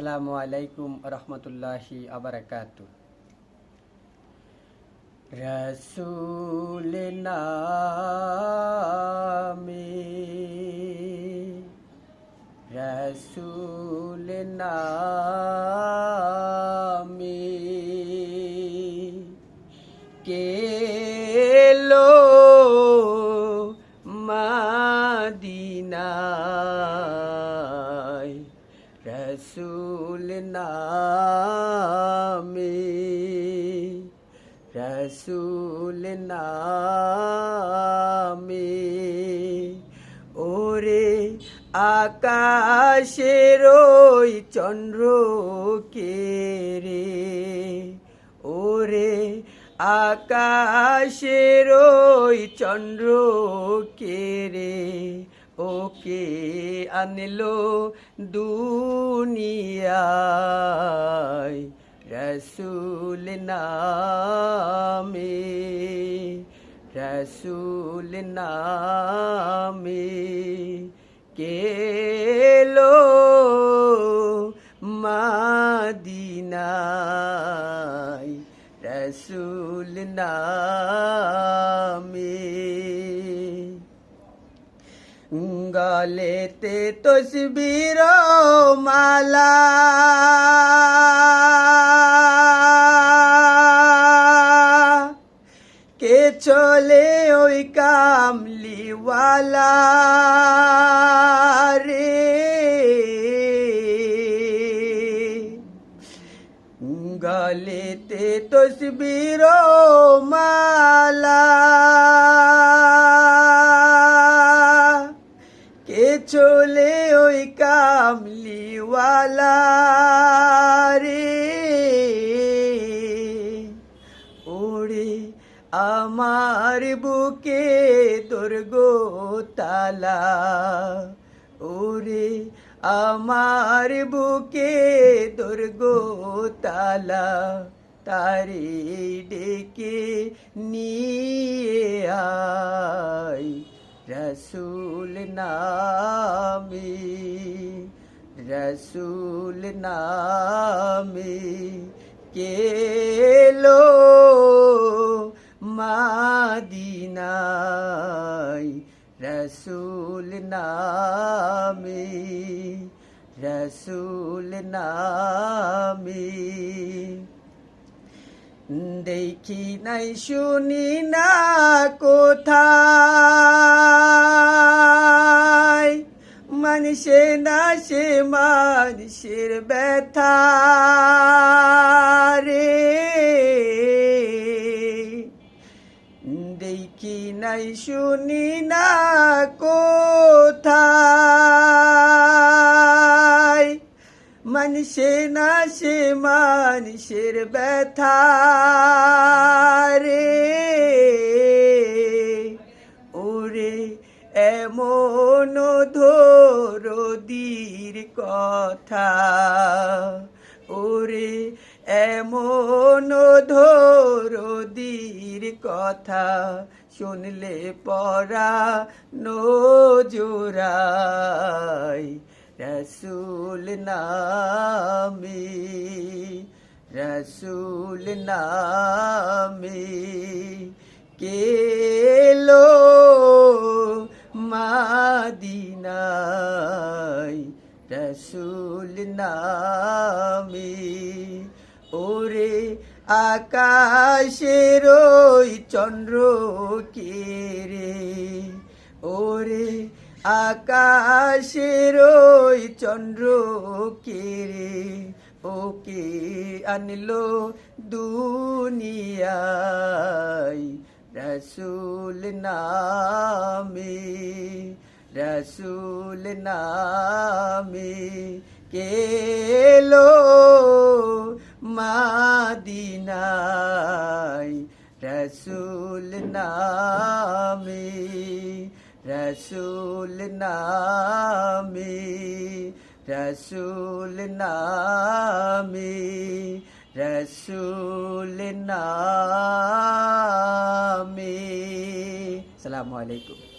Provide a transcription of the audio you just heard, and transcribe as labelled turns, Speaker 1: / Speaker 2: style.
Speaker 1: আসসালামু আলাইকুম রহমতুল্লাহি আবরাকাত। রসুল নামে রসুল নামে কেলো নামে, রসুল নামে। ওরে আকাশের ওই চন্দ্র কে রে, ওরে আকাশের ওই চন্দ্র কে রে। ওকে আনলো দুনিয়ায় রসুল নামে রসুল নামে কেলো মাদিনায় রসুল নামে। গলেতে তসবির মালা। কে চলে ওই কামলিওয়ালা রে? গলেতে তসবির কামলিওয়ালা রে ওরে আমার বুকে দুর্গো তালা, ওরে আমার বুকে দুর্গো তালা, তারে ডেকে নিয়ে আয় রসুল নামে। রসুল নামে কেলো মাদিনায় রসুল নামে রসুল নামে দেখি নাই শুনি না কোথায় মানুষে না সে মানুষের ব্যথা রে। দেখি নাই, শুনি না কোথায়। মানুষে না সে মানুষের ব্যথা রে। কথা। ওরে এমন ধরদির কথা শুনলে পরা নজোরাই। রসুল নামে রসুল নামে কেলো নামে। ওরে আকাশের ওই চন্দ্র কে রে। ওরে আকাশের ওই চন্দ্র কে রে। ওকে আনলো দুনিয়ায় রসুল নামে রসুল নামে। কেলো মাদিনায়? রসুল নামে রসুল নামে রসুল নামে রসুল নামে। সালামু আলাইকুম।